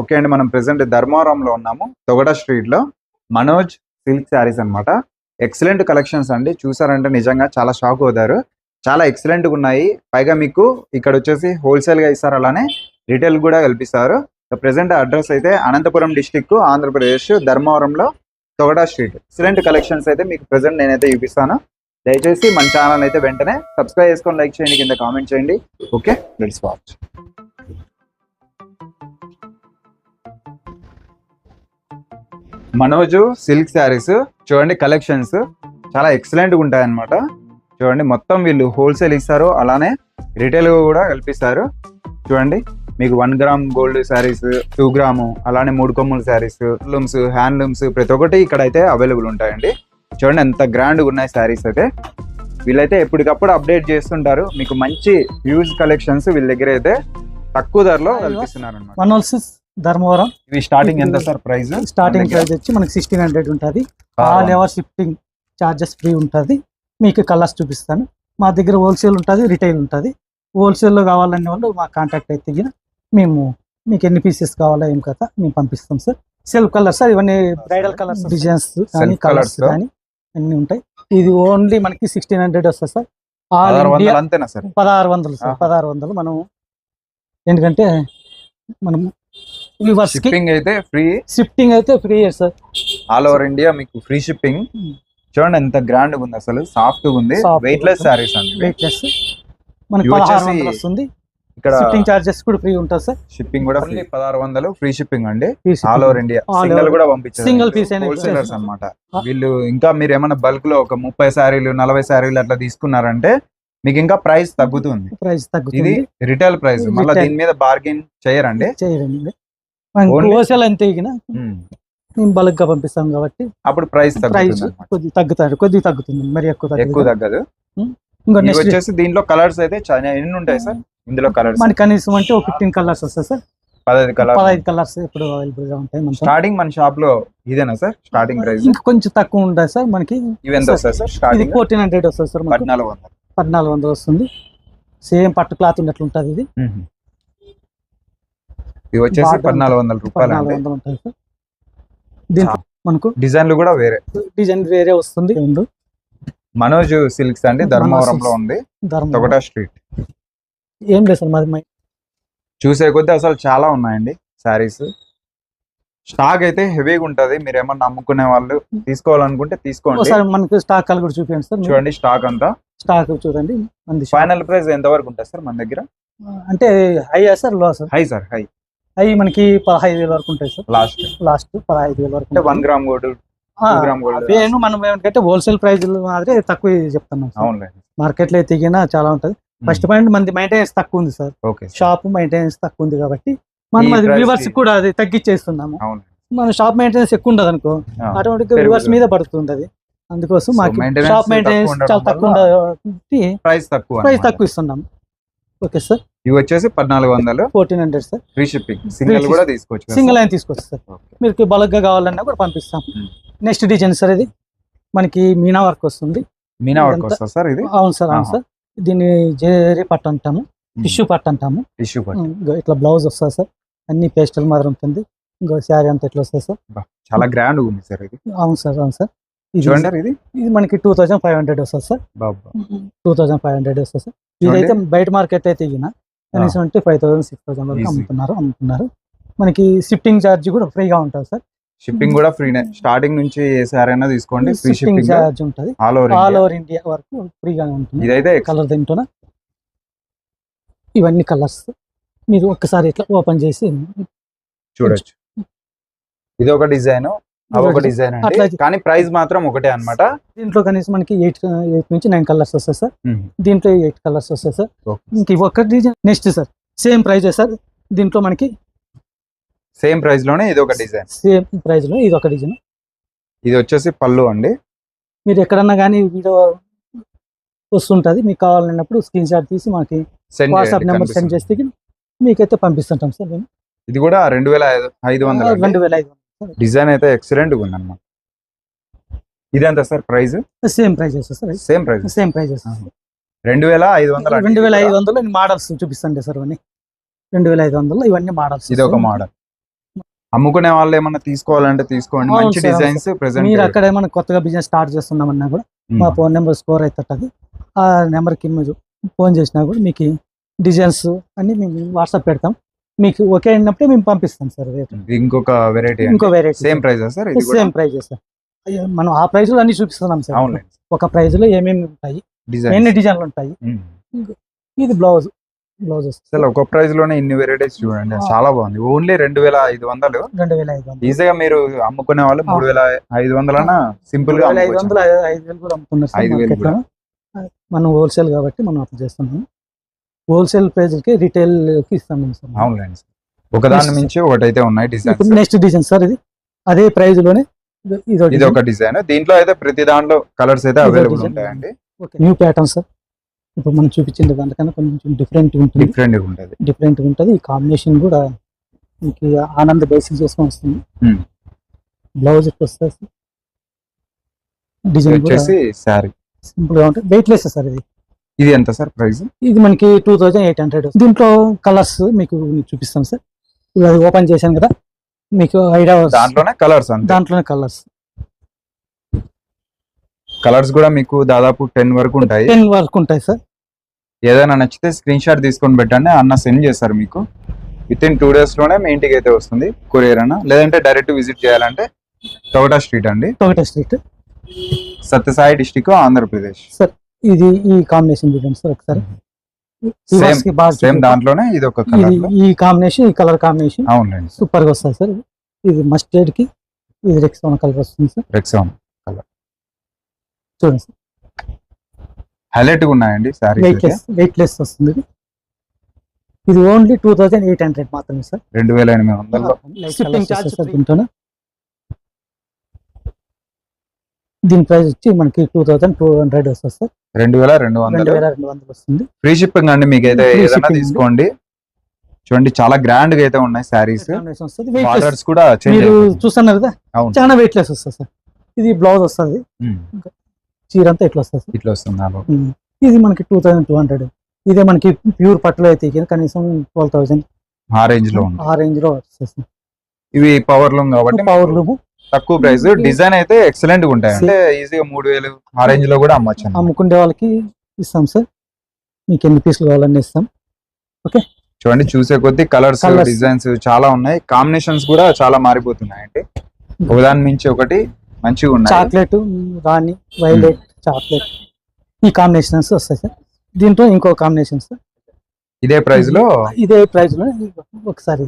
Okay అండి మనం present ధర్మారంలో ఉన్నాము. తొగడ స్ట్రీట్లో మనోజ్ సిల్క్ శారీస్ అన్నమాట. ఎక్సలెంట్ కలెక్షన్స్ అండి. చూసారంటే నిజంగా చాలా షాక్ అవుతారు. చాలా ఎక్సలెంట్గా ఉన్నాయి. పైగా మీకు ఇక్కడ వచ్చేసి హోల్సేల్గా ఇస్తారు అలానే రిటైల్ కూడా కల్పిస్తారు. ప్రెసెంట్ అడ్రస్ అయితే అనంతపురం డిస్టిక్ ఆంధ్రప్రదేశ్ ధర్మవరంలో తొగడా స్ట్రీట్ ఎక్సలెంట్ కలెక్షన్స్ అయితే మీకు ప్రెసెంట్ నేనైతే చూపిస్తాను. దయచేసి మన ఛానల్ అయితే వెంటనే సబ్స్క్రైబ్ చేసుకొని లైక్ చేయండి కింద కామెంట్ చేయండి. Okay let's watch Manoj silk saris చూడండి కలెక్షన్స్. చాలా ఎక్సలెంట్గా ఉంటాయి అన్నమాట చూడండి మొత్తం వీళ్ళు హోల్సేల్ ఇస్తారు. అలానే రిటైల్ కూడా కల్పిస్తారు. చూడండి మీకు one gram gold saris two gram అలానే మూడు కొమ్ముల శారీస్ లూమ్స్ హ్యాండ్లూమ్స్ ప్రతి ఒక్కటి ఇక్కడ అయితే అవైలబుల్ ఉంటాయండి. చూడండి ఎంత గ్రాండ్ ఉన్నాయి శారీస్ అయితే. వీళ్ళైతే ఎప్పటికప్పుడు అప్డేట్ చేస్తుంటారు. మీకు మంచి హ్యూజ్ కలెక్షన్స్ వీళ్ళ దగ్గర అయితే తక్కువ ధరలో కల్పిస్తున్నారు ధర్మవరం. ఇవి స్టార్టింగ్ ఎంత సార్ ప్రైస్ స్టార్టింగ్ ప్రైస్ వచ్చి మనకి సిక్స్టీన్ హండ్రెడ్ ఉంటుంది. All over shifting charges free ఉంటుంది. మీకు కలర్స్ చూపిస్తాను. మా దగ్గర హోల్సేల్ ఉంటుంది రిటైల్ ఉంటుంది. హోల్సేల్లో కావాలనే వాళ్ళు మా కాంటాక్ట్ అయితే మేము మీకు ఎన్ని పీసెస్ కావాలో ఏం కదా మేము పంపిస్తాం సార్ సెల్ఫ్ కలర్స్ సార్ ఇవన్నీ బ్రైడల్ కలర్స్ డిజైన్స్ కానీ కలర్స్ కానీ అన్ని ఉంటాయి. ఇది ఓన్లీ మనకి సిక్స్టీన్ హండ్రెడ్ వస్తుంది సార్ పదహారు వందలు సార్. పదహారు వందలు మనం ఎందుకంటే మనం వ్యూవర్స్ షిప్పింగ్ అయితే ఫ్రీ షిఫ్టింగ్ అయితే free sir. All over India మీకు ఫ్రీ షిప్పింగ్ Hmm. చూడండి ఎంత గ్రాండ్ ఉంది అసలు. సాఫ్ట్గా ఉంది వెయిట్ లెస్. సారీస్ అండి. వెయిట్ లెస్ మనకి పదహారు వచ్చేసి వందలు వస్తుంది. ఇక్కడ షిఫ్టింగ్ చార్జెస్ కూడా ఫ్రీ ఉంటుంది సార్. షిప్పింగ్ కూడా ఫ్రీ పదహారు వందలు ఫ్రీ షిప్పింగ్ అండి. ఆల్. Over India single. కూడా పంపించారు piece అయినా హోల్సేలర్స్ Ah. వీళ్ళు ఇంకా మీరు ఏమైనా బల్క్లో ఒక ముప్పై శారీలు నలభై శారీలు అట్లా తీసుకున్నారంటే మీకు ఇంకా ప్రైస్ తగ్గుతుంది. ప్రైస్ ఇది తగ్గుతుంది రిటైల్ ప్రైస్ మళ్ళీ. దీని మీద బార్గెన్ చేయరండి. చేయరండి. హోల్సేల్ అంతే ఇగిన Hmm. మేము బల్క్గా పంపిస్తాం కాబట్టి అప్పుడు ప్రైస్ ప్రైస్ తగ్గుతుంది అన్నమాట. కొద్ది తగ్గుతారు కొద్దిగా తగ్గుతుంది మరి ఎక్కువ ఎక్కువ తగ్గదు. ఇంకా ఇవి నెక్స్ట్ వచ్చేసి దీంట్లో కలర్స్ అయితే చాలా ఎన్ని ఉంటాయి సార్? ఇందులో కలర్స్ మనకి కనీసం అంటే ఒక ఫిఫ్టీన్ కలర్స్ వస్తాయి సార్. పదహైదు కలర్ పదహైదు కలర్స్ ఇప్పుడు అవైలబుల్గా ఉంటాయి మనతో స్టార్టింగ్ మన షాప్లో ఇదేనా సార్? స్టార్టింగ్ ప్రైస్ ఇంకా కొంచెం తక్కువ ఉంటుంది సార్ మనకి. ఇవి ఎంత వస్తాయి సార్? ఇది స్టార్టింగ్ ఫోర్టీన్ హండ్రెడ్ వస్తుంది సార్ పద్నాలుగు వందలు. పద్నాలుగు వందలు వస్తుంది. సేమ్ పట్టు క్లాత్ ఉన్నట్లు ఉంటుంది ఇది. ఇవి వచ్చేసి పద్నాలుగు వందల రూపాయలు వందలు సార్. దీంట్లో మనకు డిజైన్లు కూడా వేరే. డిజైన్ వేరే వస్తుంది. రెండు. మనోజ్ సిల్క్స్ అండి ధర్మవరంలో. ఉంది. ధర్మం స్ట్రీట్. ఏం లేదు సార్ మాది మై- చూసే కొద్దీ అసలు చాలా ఉన్నాయండి శారీస్. స్టాక్ అయితే హెవీగా ఉంటది. మీరు ఏమన్నా అమ్ముకునే వాళ్ళు తీసుకోవాలనుకుంటే తీసుకోండి. ఒకసారి మనకి స్టాక్ కూడా చూపించండి సార్. మీరు. చూడండి స్టాక్ అంతా. స్టాక్ చూడండి. షాప్. ఫైనల్ ప్రైస్ ఎంత వరకు ఉంటుంది సార్ మన దగ్గర? అంటే హైయా సార్లో sir? Hi sir hi hi మనకి పదహైదు వేల వరకు ఉంటాయి సార్. లాస్ట్. లాస్ట్ పదహైదు వేల వరకు అంటే వన్. గ్రామ్ గోల్డ్ మనం ఏమంటే హోల్సేల్ ప్రైస్ మాదిరి తక్కువ చెప్తున్నాం మార్కెట్లో తిగిన చాలా ఉంటది. ఫస్ట్ పాయింట్ మంది మెయింటెనెన్స్ తక్కువ ఉంది సార్. షాప్ మెయింటెనెన్స్ తక్కువ ఉంది కాబట్టి మనం అది వ్యూవర్స్ కి- కూడా అది తగ్గించేస్తున్నాము. మన షాప్ మెయింటెనెన్స్ ఎక్కువ ఉండదు అనుకో. ఆటోమేటిక్. వ్యూవర్స్ మీద పడుతుంది అది అందుకోసం మాకు షాప్ మెయింటెనెన్స్ చాలా తక్కువ ఉండదు ప్రైస్ తక్కువ ప్రైస్. తక్కువ ఇస్తున్నాం ఓకే సార్. ఇవి వచ్చేసి పద్నాలుగు వందలు. Fourteen hundred sir free shipping single కూడా తీసుకోవచ్చు సింగిల్? అయిన తీసుకోవచ్చు సార్. మీకు బల్క్గా కావాలన్నా కూడా పంపిస్తాం. Hmm. నెక్స్ట్ డిజైన్ సార్ ఇది. మనకి మీనా వర్క్ వస్తుంది. మీనా వర్క్ వస్తుంది సార్ ఇది? అవును సార్ అవును. సార్ దీన్ని జేరీ పట్టు అంటాము టిష్యూ పట్టు అంటాము. టిష్యూ పట్టు. ఇంకో ఇట్లా బ్లౌజ్ వస్తుంది సార్ అన్ని పేస్టల్ మాదిరి ఉంటుంది. ఇంకో శారీ అంతా ఇట్లా వస్తుంది సార్ చాలా గ్రాండ్ ఉంది సార్ ఇది. అవును సార్ అవును సార్ ఇది చూడండి ఇది. ఇది మనకి టూ థౌజండ్ ఫైవ్ హండ్రెడ్ వస్తుంది sir two thousand five hundred వస్తుంది సార్. ఇదైతే బయట మార్కెట్ అయితే ఇగిన కనీసం అంటే ఫైవ్ థౌసండ్ సిక్స్ థౌసండ్ వరకు. అమ్ముతున్నారు అమ్ముతున్నారు. మనకి షిఫ్టింగ్ ఛార్జ్ కూడా ఫ్రీగా ఉంటుంది సార్. షిప్పింగ్ కూడా ఫ్రీనే స్టార్టింగ్ నుంచి ఏ సారీ అయినా తీసుకోండి ఫ్రీ షిప్పింగ్ ఛార్జ్ ఉంటుంది. All over all over India వరకు ఫ్రీగా ఉంటుంది. ఇదైతే కలర్ తింటున్నా ఇవన్నీ కలర్స్ మీరు ఒక్కసారి ఇట్లా ఓపెన్ చేసి చూడొచ్చు. ఇది ఒక డిజైన్. ఒక ఇదొకటి. డిజైన్ అండి. కానీ ప్రైస్ మాత్రం ఒకటే అన్నమాట. దీంట్లో కనీసం మనకి ఎయిట్ ఎయిట్ నుంచి నైన్ కలర్స్ వస్తాయి సార్. దీంట్లో ఎయిట్ కలర్స్ వస్తాయి సార్. ఇంక ఒక్క design next sir same price sir? దీంట్లో మనకి సేమ్ ప్రైస్లోనే ఇది ఒక డిజైన్ సేమ్ ప్రైజ్లో ఇది ఒక డిజైన్ ఇది వచ్చేసి పళ్ళు అండి. మీరు ఎక్కడన్నా కానీ వీడియో వస్తుంటుంది మీకు కావాలన్నప్పుడు స్క్రీన్ షాట్ తీసి మాకు సెండ్ వాట్సాప్ నెంబర్ సెండ్ చేస్తే మీకైతే పంపిస్తుంటాం సార్ మేము. ఇది కూడా రెండు వేల ఐదు ఐదు వందలు రెండు వేల ఐదు డిజైన్ అయితే ఎక్సలెంట్గా ఉంది అనమాట ఇది ఎంత sir price? Same prices sir. Same price. Same prices రెండు వేల ఐదు వందలు రెండు వేల ఐదు. వందలు మోడల్స్ చూపిస్తాండి సార్ ఇవన్నీ. రెండు వేల ఐదు వందలు ఇవన్నీ మోడల్స్. ఇది ఒక మోడల్. అమ్ముకునే వాళ్ళు ఏమన్నా తీసుకోవాలంటే తీసుకోండి. మంచి డిజైన్స్ ప్రెసెంట్ మీరు అక్కడ ఏమైనా కొత్తగా బిజినెస్ స్టార్ట్ చేస్తున్నామన్నా కూడా మా ఫోన్ నెంబర్ స్కోర్ అవుతుంటుంది ఆ నెంబర్కి మీరు ఫోన్ చేసినా కూడా మీకు డిజైన్స్ అన్ని మేము వాట్సాప్ పెడతాం. మీకు ఓకే అయినప్పుడే మేము పంపిస్తాం సార్ రేట్. ఇంకొక వెరైటీ ఇంకో variety same price sir. Same price sir? అయ్యో, మనం ఆ ప్రైస్లో అన్ని చూపిస్తున్నాం సార్. ఒక ప్రైస్లో ఏమేమి ఉంటాయి? ఎన్ని డిజైన్లు ఉంటాయి? ఇది బ్లౌజ్ బ్లౌజ్ అసలు ఒక ప్రైస్లోనే ఇన్ని వెరైటీస్ చూడండి. చాలా బాగుంది. ఓన్లీ రెండు వేల ఐదు వందలు? రెండు వేల ఐదు వందలు. ఈజీగా మీరు అమ్ముకునే వాళ్ళు మూడు వేల ఐదు వందలన సింపుల్గా ఐదు. వందలు ఐదు- వేలు కూడా అమ్ముతున్నారు సార్ ఐదు వేలు మనం హోల్సేల్ కాబట్టి మనం అట్లా చేస్తున్నాం. హోల్సేల్ రిటైల్కి ఇస్తాం సార్. అవునులేండి సార్. ఒకదాని మించి ఒకటైతే ఉన్నాయి ఇప్పుడు డిజైన్స్. నెక్స్ట్ డిజైన్ సార్ ఇది. అదే ప్రైస్లోనే ఇది- ఇదో ఒక డిజైన్. దీంట్లో అయితే ప్రతి దాంట్లో కలర్స్ అయితే అవైలబుల్ design. ఉంటాయండి. New pattern sir. ఇప్పుడు మనం చూపించిన దానికన్నా కొంచెం డిఫరెంట్ ఉంటుంది. డిఫరెంట్గా ఉంటుంది. డిఫరెంట్ ఉంటుంది. ఈ కాంబినేషన్ కూడా మీకు ఆనంద్ బేసిక్ చేసుకొని వస్తుంది. Hmm. బ్లౌజ్ వస్తుంది ఇది డిజైన్ కూడా వచ్చేసి శారీ సింపుల్గా ఉంటుంది. వెయిట్ లెస్ సార్ ఇది. ఇది ఎంత సార్ ప్రైస్? ఇది మనకి టూ థౌజండ్ ఎయిట్ హండ్రెడ్. దీంట్లో కలర్స్ మీకు చూపిస్తాం సార్. అది ఓపెన్ చేశాను కదా. మీకు ఐడియా దాంట్లోనే కలర్స్ దాంట్లోనే కలర్స్. కలర్స్ కూడా మీకు దాదాపు టెన్ వరకు ఉంటాయి. టెన్ వరకు ఉంటాయి సార్. ఏదైనా నచ్చితే స్క్రీన్ షాట్ తీసుకొని పెట్టండి అన్న సెండ్ చేస్తారు మీకు. విత్ ఇన్ టూ డేస్లోనే మీ ఇంటికి అయితే వస్తుంది కొరియర్ అన్న. లేదంటే డైరెక్ట్ విజిట్ చేయాలంటే టోటా స్ట్రీట్ అండి. Togata street. Sathya Sai district Andhra Pradesh. Sir ఇది ఈ కాంబినేషన్ చూడండి సార్ ఒకసారి. సేమ్. దాంట్లోనే ఇది ఒక కలర్ ఈ కాంబినేషన్ ఈ కలర్ కాంబినేషన్ అవునండి సూపర్గా వస్తుంది సార్ ఇది. మస్టర్డ్కి ఇది రెక్సాన్ కలర్ వస్తుంది సార్. రెక్సాన్ చూడండి సార్. హైలైట్గా ఉన్నాయండి weight saris less weight less వస్తుంది ఇది. ఇది only two thousand eight hundred మాత్రమే సార్. రెండు వేల ఎనిమిది షిప్పింగ్ చార్జ్ సార్ దీంట్లో దీని ప్రైస్ వచ్చి మనకి టూ థౌజండ్ టూ హండ్రెడ్ వస్తుంది సార్. రెండు వేల రెండు రెండు వందలు వేల రెండు వందలు వస్తుంది. ఫ్రీ షిప్పింగ్ అండి మీకు అయితే Free ఏదైనా shipping. ఉంది. తీసుకోండి. చూడండి చాలా గ్రాండ్గా అయితే ఉన్నాయి శారీస్ Combination వస్తుంది వెయిట్ లెస్ బార్డర్స్ కూడా చేంజ్ మీరు చూస్తున్నారు కదా అవును. చాలా వెయిట్ లెస్ వస్తుంది సార్. ఇది బ్లౌజ్ వస్తుంది. చీర అంతా ఇట్లా వస్తుంది సార్. ఇట్లా వస్తుంది ఉమ్. ఇది మనకి టూ థౌజండ్ టూ హండ్రెడ్. ఇదే మనకి ప్యూర్ పట్టులో అయితే ఇక కనీసం ట్వెల్వ్ థౌసండ్ ఆ రేంజ్లో ఉంది. ఆ రేంజ్లో వస్తుంది ఇవి పవర్ లూమ్ కాబట్టి పవర్ లూమ్ తక్కువ ప్రైస్ డిజైన్ అయితే ఎక్సలెంట్గా ఉంటాయి. అంటే ఈజీగా మూడు వేలు ఆ రేంజ్లో కూడా అమ్మొచ్చు. అమ్ముకునే వాళ్ళకి ఇస్తాం సార్. మీకు ఎన్ని పీసులు కావాలన్నీ ఇస్తాం. చూడండి చూసే కొద్దీ కలర్స్. డిజైన్స్ చాలా ఉన్నాయి. కాంబినేషన్స్ కూడా చాలా మారిపోతున్నాయి. అంటే ఒకదాని మించి ఒకటి మంచిగా ఉన్నాయి. చాక్లెట్ రాణి వైలెట్ చాక్లెట్ ఈ కాంబినేషన్స్ వస్తాయి సార్. దీంట్లో ఇంకో కాంబినేషన్ సార్. ఇదే ప్రైస్లో ఇదే ప్రైస్లో ఒకసారి